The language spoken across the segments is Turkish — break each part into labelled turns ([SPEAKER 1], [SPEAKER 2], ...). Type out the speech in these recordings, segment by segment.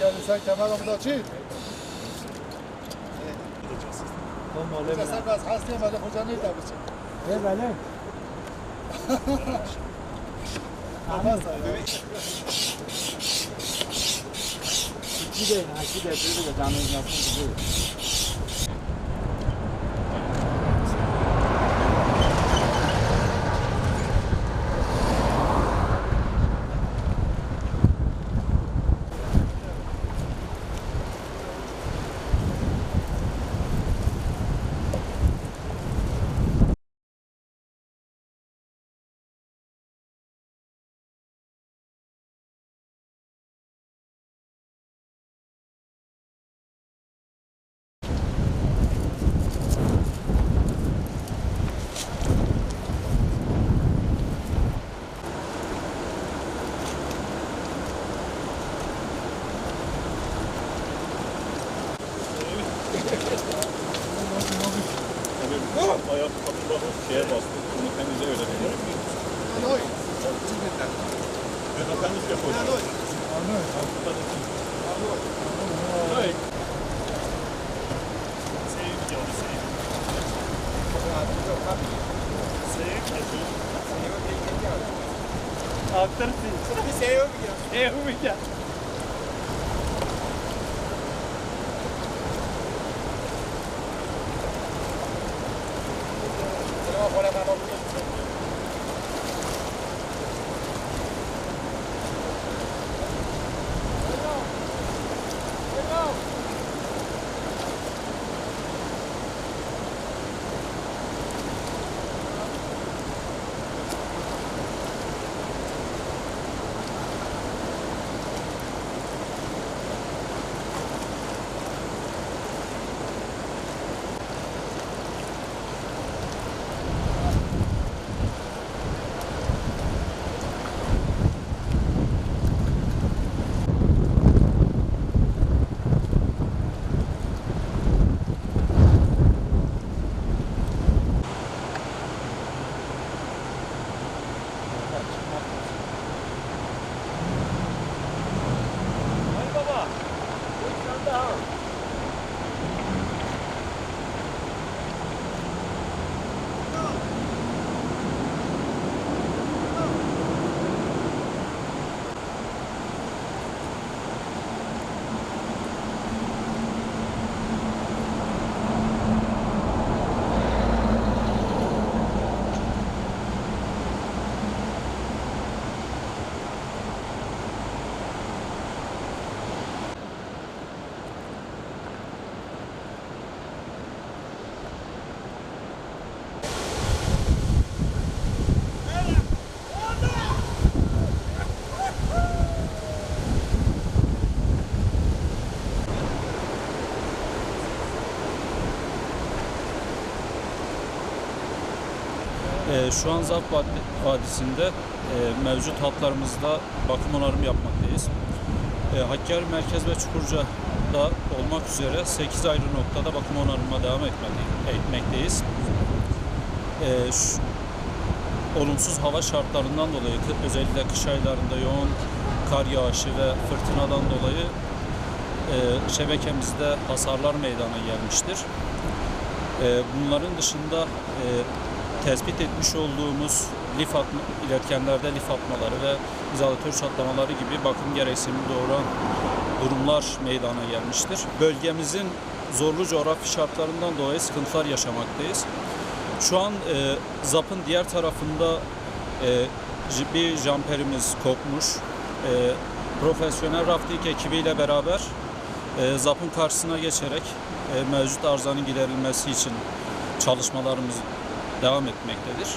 [SPEAKER 1] geldiysen kameramı da açayım. Hoca sen biraz hastayım Ali Hoca neydi abicim?
[SPEAKER 2] Ne
[SPEAKER 1] benim? Anam.
[SPEAKER 2] Bir de, bir de, bir de canınız yapın. Gibi.
[SPEAKER 3] Ayak kapıda şeye bastı. Bunu temizle öyle dedi.
[SPEAKER 1] Oy.
[SPEAKER 3] Ben de temiz yapıyorum. Hayır. Sevim geldi, sevim. Sevim geldi.
[SPEAKER 4] Aktarsın. Sevim mi ya? Hadi
[SPEAKER 5] Ee, Şu an Zaf Vadi- Vadisi'nde e, mevcut hatlarımızda bakım onarım yapmaktayız. E, Hakkari Merkez ve Çukurca'da olmak üzere 8 ayrı noktada bakım onarıma devam etmek- etmekteyiz. E, şu- olumsuz hava şartlarından dolayı özellikle kış aylarında yoğun kar yağışı ve fırtınadan dolayı şebekemizde hasarlar meydana gelmiştir. Bunların dışında tespit etmiş olduğumuz lif atma, iletkenlerde lif atmaları ve izolatör çatlamaları gibi bakım gereksinimi doğuran durumlar meydana gelmiştir. Bölgemizin zorlu coğrafi şartlarından dolayı sıkıntılar yaşamaktayız. Şu an e, ZAP'ın diğer tarafında e, bir jumperimiz kopmuş. E, profesyonel rafting ekibiyle beraber e, ZAP'ın karşısına geçerek e, mevcut arızanın giderilmesi için çalışmalarımız devam etmektedir.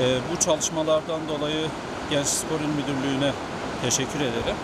[SPEAKER 5] E, bu çalışmalardan dolayı Genç Spor İl Müdürlüğü'ne teşekkür ederim.